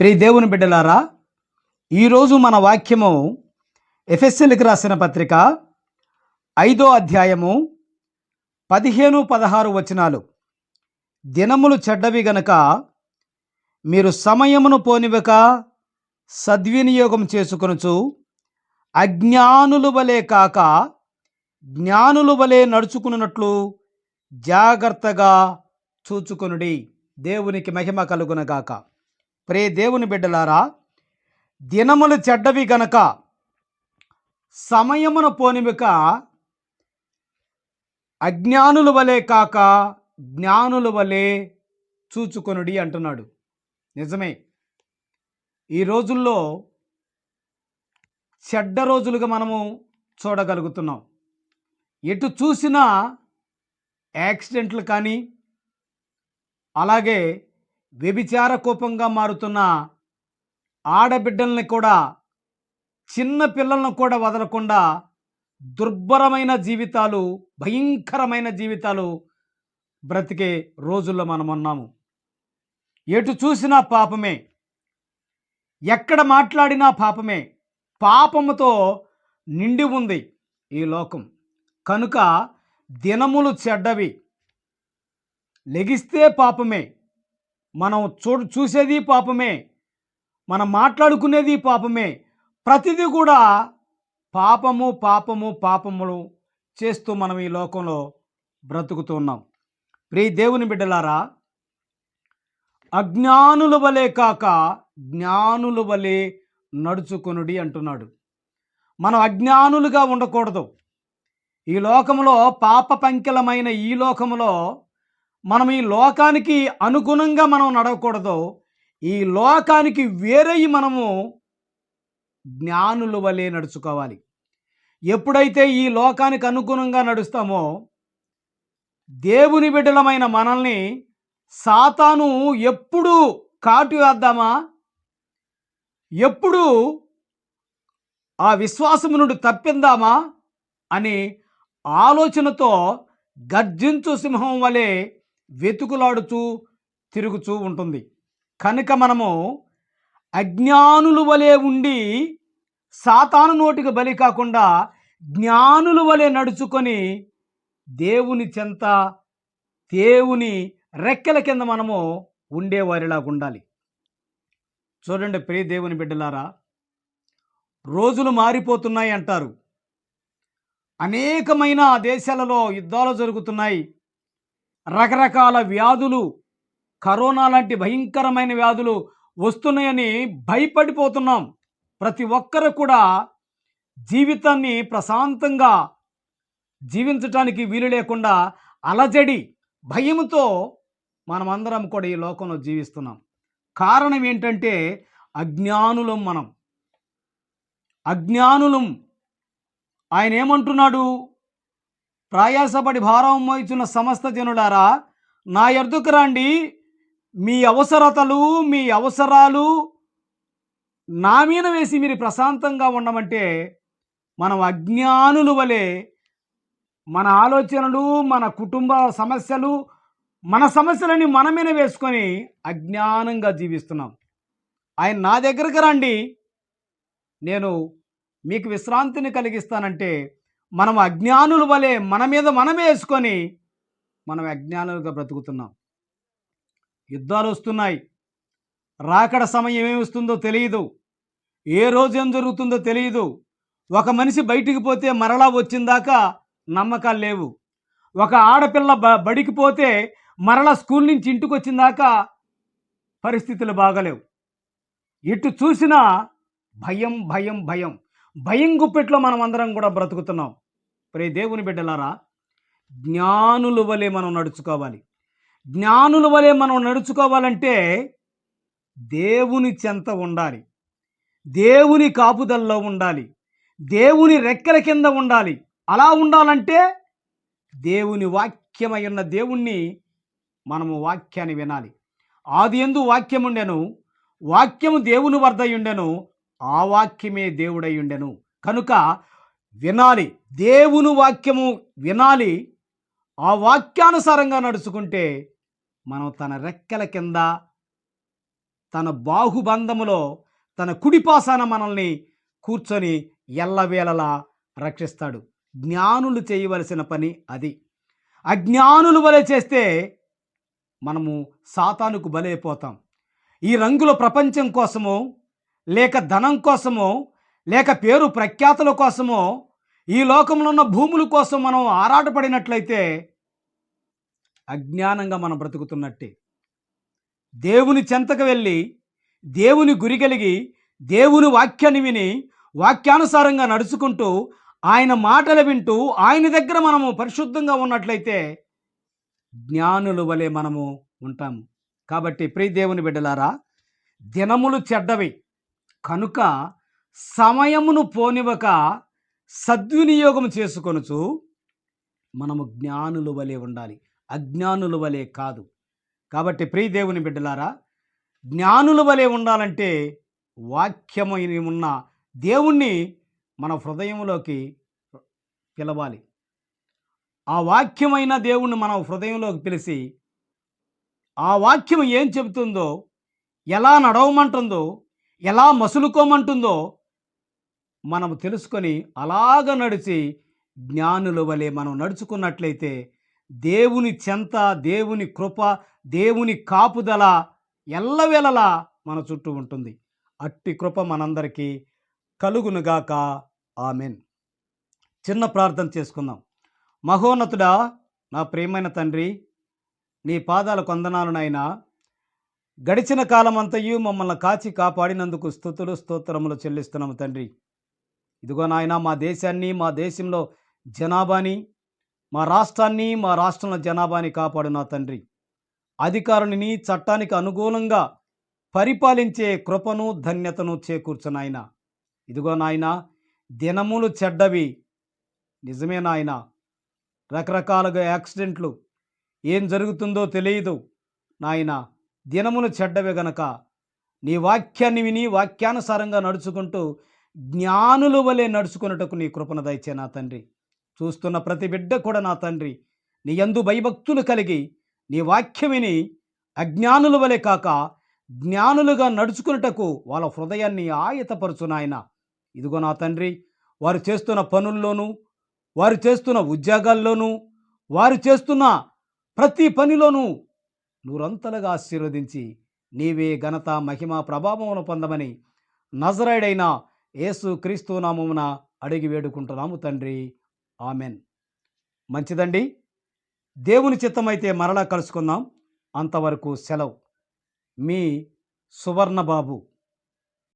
ప్రియ దేవుని బిడ్డలారా ఈరోజు మన వాక్యము ఎఫ్ఎస్ఎల్కి రాసిన పత్రిక ఐదో అధ్యాయము పదిహేను పదహారు వచనాలు. దినములు చెడ్డవి గనక మీరు సమయమును పోనివక సద్వినియోగం చేసుకొనుచు అజ్ఞానులు వలె కాక జ్ఞానులు వలె నడుచుకున్నట్లు జాగ్రత్తగా చూచుకొనుడి. దేవునికి మహిమ కలుగునగాక. ప్రే దేవుని బిడ్డలారా దినములు చెడ్డవి గనక సమయమున పోనిమిక అజ్ఞానుల వలె కాక జ్ఞానుల వలె చూచుకొనుడి అంటున్నాడు. నిజమే. ఈ రోజుల్లో చెడ్డ రోజులుగా మనము చూడగలుగుతున్నాం. ఎటు చూసినా యాక్సిడెంట్లు కానీ అలాగే వ్యభిచార కోపంగా మారుతున్న ఆడబిడ్డల్ని కూడా చిన్న పిల్లలను కూడా వదలకుండా దుర్భరమైన జీవితాలు భయంకరమైన జీవితాలు బ్రతికే రోజుల్లో మనం ఉన్నాము. ఎటు చూసినా పాపమే. ఎక్కడ మాట్లాడినా పాపమే. పాపముతో నిండి ఉంది ఈ లోకం. కనుక దినములు చెడ్డవి. లెగిస్తే పాపమే. మనం చూ చూసేది పాపమే. మనం మాట్లాడుకునేది పాపమే. ప్రతిదీ కూడా పాపము పాపము పాపములు చేస్తూ మనం ఈ లోకంలో బ్రతుకుతున్నాం ప్రియ దేవుని బిడ్డలారా అజ్ఞానుల వలె కాక జ్ఞానుల వలె నడుచుకొనుడి అంటున్నాడు. మనం అజ్ఞానులుగా ఉండకూడదు. ఈ లోకంలో పాప పంకిలమైన ఈ లోకంలో మనం ఈ లోకానికి అనుగుణంగా మనం నడవకూడదు. ఈ లోకానికి వేరై మనము జ్ఞానుల వలె నడుచుకోవాలి. ఎప్పుడైతే ఈ లోకానికి అనుగుణంగా నడుస్తామో దేవుని బిడ్డలమైన మనల్ని సాతాను ఎప్పుడు కాటు వేద్దామా? ఎప్పుడు ఆ విశ్వాసము నుండి తప్పిందామా? అని ఆలోచనతో గర్జించు సింహం వలె వెతుకులాడుతూ తిరుగుతూ ఉంటుంది. కనుక మనము అజ్ఞానులు వలె ఉండి సాతాను నోటికి బలి కాకుండా జ్ఞానులు వలె నడుచుకొని దేవుని చెంత దేవుని రెక్కల కింద మనము ఉండేవారిలాగా ఉండాలి. చూడండి ప్రియ దేవుని బిడ్డలారా రోజులు మారిపోతున్నాయి అంటారు. అనేకమైన దేశాలలో యుద్ధాలు జరుగుతున్నాయి. రకరకాల వ్యాధులు కరోనా లాంటి భయంకరమైన వ్యాధులు వస్తున్నాయని భయపడిపోతున్నాం. ప్రతి ఒక్కరు కూడా జీవితాన్ని ప్రశాంతంగా జీవించటానికి వీలు లేకుండా అలజడి భయంతో మనమందరం కూడా ఈ లోకంలో జీవిస్తున్నాం. కారణం ఏంటంటే అజ్ఞానులం మనం. అజ్ఞానులం. ఆయన ఏమంటున్నాడు? ప్రయాసపడి భారం మోయిచున్న సమస్త జనులారా నా ఎర్దుకు రండి. మీ అవసరతలు మీ అవసరాలు నా మీద వేసి మీరు ప్రశాంతంగా ఉండమంటే మనం అజ్ఞానుల వలె మన ఆలోచనలు మన కుటుంబ సమస్యలు మన సమస్యలని మన మీద వేసుకొని అజ్ఞానంగా జీవిస్తున్నాం. ఆయన నా దగ్గరకు రండి. నేను మీకు విశ్రాంతిని కలిగిస్తానంటే మనం అజ్ఞానుల వలె మన మీద మనమే వేసుకొని మనం అజ్ఞానులుగా బ్రతుకుతున్నాం. యుద్ధాలు వస్తున్నాయి. రాకడ సమయం ఏమి వస్తుందో తెలియదు ఏ రోజు ఏం జరుగుతుందో తెలియదు ఒక మనిషి బయటికి పోతే మరలా వచ్చిందాకా నమ్మకాలు లేవు. ఒక ఆడపిల్ల బ బడికి పోతే మరలా స్కూల్ నుంచి ఇంటికి వచ్చిందాకా పరిస్థితులు బాగలేవు. ఎటు చూసినా భయం భయం భయం. భయం గుప్పెట్లో మనం అందరం కూడా బ్రతుకుతున్నాం. ప్రే దేవుని బిడ్డలారా జ్ఞానుల వలె మనం నడుచుకోవాలి. జ్ఞానుల వలె మనం నడుచుకోవాలంటే దేవుని చెంత ఉండాలి. దేవుని కాపుదల్లో ఉండాలి. దేవుని రెక్కల కింద ఉండాలి. అలా ఉండాలంటే దేవుని వాక్యమై ఉన్న దేవుణ్ణి మనము వాక్యాన్ని వినాలి. ఆది ఎందు వాక్యం ఉండెను వాక్యము దేవుని వద్ద ఆ వాక్యమే దేవుడై ఉండెను కనుక వినాలి. దేవుని వాక్యము వినాలి. ఆ వాక్యానుసారంగా నడుచుకుంటే మనం తన రెక్కల కింద తన బాహుబంధములో తన కుడిపాసాన మనల్ని కూర్చొని ఎల్లవేళలా రక్షిస్తాడు. జ్ఞానులు చేయవలసిన పని అది. అజ్ఞానులు వలె చేస్తే మనము సాతానుకు బలైపోతాం. ఈ రంగుల ప్రపంచం కోసము లేక ధనం కోసమో లేక పేరు ప్రఖ్యాతుల కోసమో ఈ లోకంలో ఉన్న భూముల కోసం మనం ఆరాటపడినట్లయితే అజ్ఞానంగా మనం బ్రతుకుతున్నట్టే. దేవుని చెంతకు వెళ్ళి దేవుని గురి కలిగి దేవుని వాక్యాన్ని విని వాక్యానుసారంగా నడుచుకుంటూ ఆయన మాటలు వింటూ ఆయన దగ్గర మనము పరిశుద్ధంగా ఉన్నట్లయితే జ్ఞానుల వలె మనము ఉంటాము. కాబట్టి ప్రియ దేవుని బిడ్డలారా దినములు చెడ్డవి. కనుక సమయమును పోనివ్వక సద్వినియోగం చేసుకొనుచు మనము జ్ఞానుల వలె ఉండాలి. అజ్ఞానుల వలె కాదు. కాబట్టి ప్రియదేవుని బిడ్డలారా జ్ఞానుల వలె ఉండాలంటే వాక్యమైన ఉన్న దేవుణ్ణి మన హృదయంలోకి పిలవాలి. ఆ వాక్యమైన దేవుణ్ణి మనం హృదయంలోకి పిలిచి ఆ వాక్యం ఏం చెబుతుందో ఎలా నడవమంటుందో ఎలా మసులుకోమంటుందో మనం తెలుసుకొని అలాగ నడిచి జ్ఞానుల వలె మనం నడుచుకున్నట్లయితే దేవుని చెంత దేవుని కృప దేవుని కాపుదల ఎల్లవేళలా మన చుట్టూ ఉంటుంది. అట్టి కృప మనందరికీ కలుగునుగాక. ఆమెన్. చిన్న ప్రార్థన చేసుకుందాం. మహోన్నతుడా నా ప్రియమైన తండ్రి నీ పాదాల కొందనాలు నాయనా. గడిచిన కాలమంతయు మమ్మల్ని కాచి కాపాడినందుకు స్థుతులు స్తోత్రములు చెల్లిస్తున్నాము తండ్రి. ఇదిగో నాయన మా దేశాన్ని మా దేశంలో జనాభాని మా రాష్ట్రాన్ని మా రాష్ట్రంలో జనాభాని కాపాడు నా తండ్రి. అధికారుని చట్టానికి అనుకూలంగా పరిపాలించే కృపను ధన్యతను చేకూర్చు నాయన. ఇదిగో నాయన దినములు చెడ్డవి. నిజమే నాయన రకరకాలుగా యాక్సిడెంట్లు ఏం జరుగుతుందో తెలియదు నాయన. దినములు చెడ్డవే గనక. నీ వాక్యాన్ని విని వాక్యానుసారంగా నడుచుకుంటూ జ్ఞానుల వలె నడుచుకున్నటకు నీ కృపణ దయచే నా తండ్రి. చూస్తున్న ప్రతి బిడ్డ కూడా నా తండ్రి. నీ ఎందు భయభక్తులు కలిగి నీ వాక్యం విని అజ్ఞానుల వలె కాక జ్ఞానులుగా నడుచుకున్నటకు వాళ్ళ హృదయాన్ని ఆయతపరచు నాయన. ఇదిగో నా తండ్రి వారు చేస్తున్న పనుల్లోనూ వారు చేస్తున్న ఉద్యోగాల్లోనూ వారు చేస్తున్న ప్రతి పనిలోనూ నూరంతలుగా ఆశీర్వదించి నీవే ఘనత మహిమ ప్రభావమును పొందమని నజరైడైన యేసు క్రీస్తు నామమున అడిగి వేడుకుంటున్నాము తండ్రి. ఆమెన్. మంచిదండి. దేవుని చిత్తమైతే మరలా కలుసుకుందాం. అంతవరకు సెలవు. మీ సువర్ణ బాబు